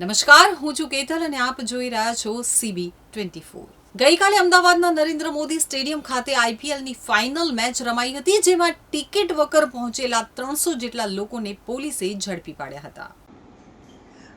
નમસ્કાર, હું છું કેતલ અને આપ જોઈ રહ્યા છો સીબી ટ્વેન્ટી ફોર. ગઈકાલે અમદાવાદના નરેન્દ્ર મોદી સ્ટેડિયમ ખાતે આઈપીએલની ફાઇનલ મેચ રમાઈ હતી, જેમાં ટિકિટ વગર પહોંચેલા ત્રણસો જેટલા લોકોને પોલીસે ઝડપી પાડ્યા હતા.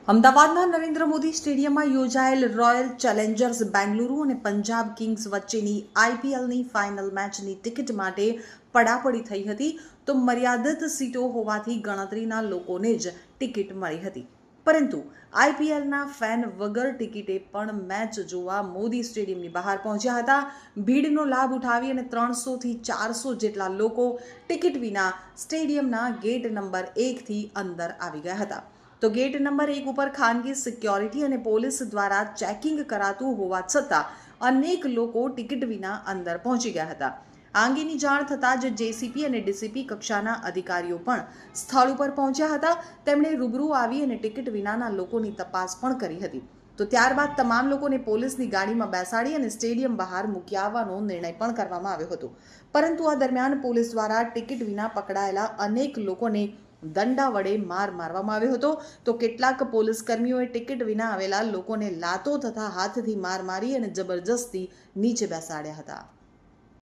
અમદાવાદના નરેન્દ્ર મોદી સ્ટેડિયમમાં યોજાયેલ રોયલ ચેલેન્જર્સ બેંગલુરુ અને પંજાબ કિંગ્સ વચ્ચેની આઈપીએલની ફાઇનલ મેચની ટિકિટ માટે પડાપડી થઈ હતી, તો મર્યાદિત સીટો હોવાથી ગણતરીના લોકોને જ ટિકિટ મળી હતી. પરંતુ આઈપીએલના ફેન વગર ટિકિટે પણ મેચ જોવા મોદી સ્ટેડિયમની બહાર પહોંચ્યા હતા. ભીડનો લાભ ઉઠાવી અને ત્રણસોથી ચારસો જેટલા લોકો ટિકિટ વિના સ્ટેડિયમના ગેટ નંબર એકથી અંદર આવી ગયા હતા. તો ગેટ નંબર એક ઉપર ખાનગી સિક્યોરિટી અને પોલીસ દ્વારા ચેકિંગ કરાતું હોવા છતાં અનેક લોકો ટિકિટ વિના અંદર પહોંચી ગયા હતા. આ અંગેની જાણ થતાં જ જેસીપી અને ડીસીપી કક્ષાના અધિકારીઓ પણ સ્થળ ઉપર પહોંચ્યા હતા. તેમણે રૂબરૂ આવી અને ટિકિટ વિનાના લોકોની તપાસ પણ કરી હતી. તો ત્યારબાદ તમામ લોકોને પોલીસની ગાડીમાં બેસાડી અને સ્ટેડિયમ બહાર મૂકી આવવાનો નિર્ણય પણ કરવામાં આવ્યો હતો. પરંતુ આ દરમિયાન પોલીસ દ્વારા ટિકિટ વિના પકડાયેલા અનેક લોકોને દંડા વડે માર મારવામાં આવ્યો હતો. તો કેટલાક પોલીસ કર્મીઓએ ટિકિટ વિના આવેલા લોકોને લાતો તથા હાથથી માર મારી અને જબરજસ્તી નીચે બેસાડ્યા હતા.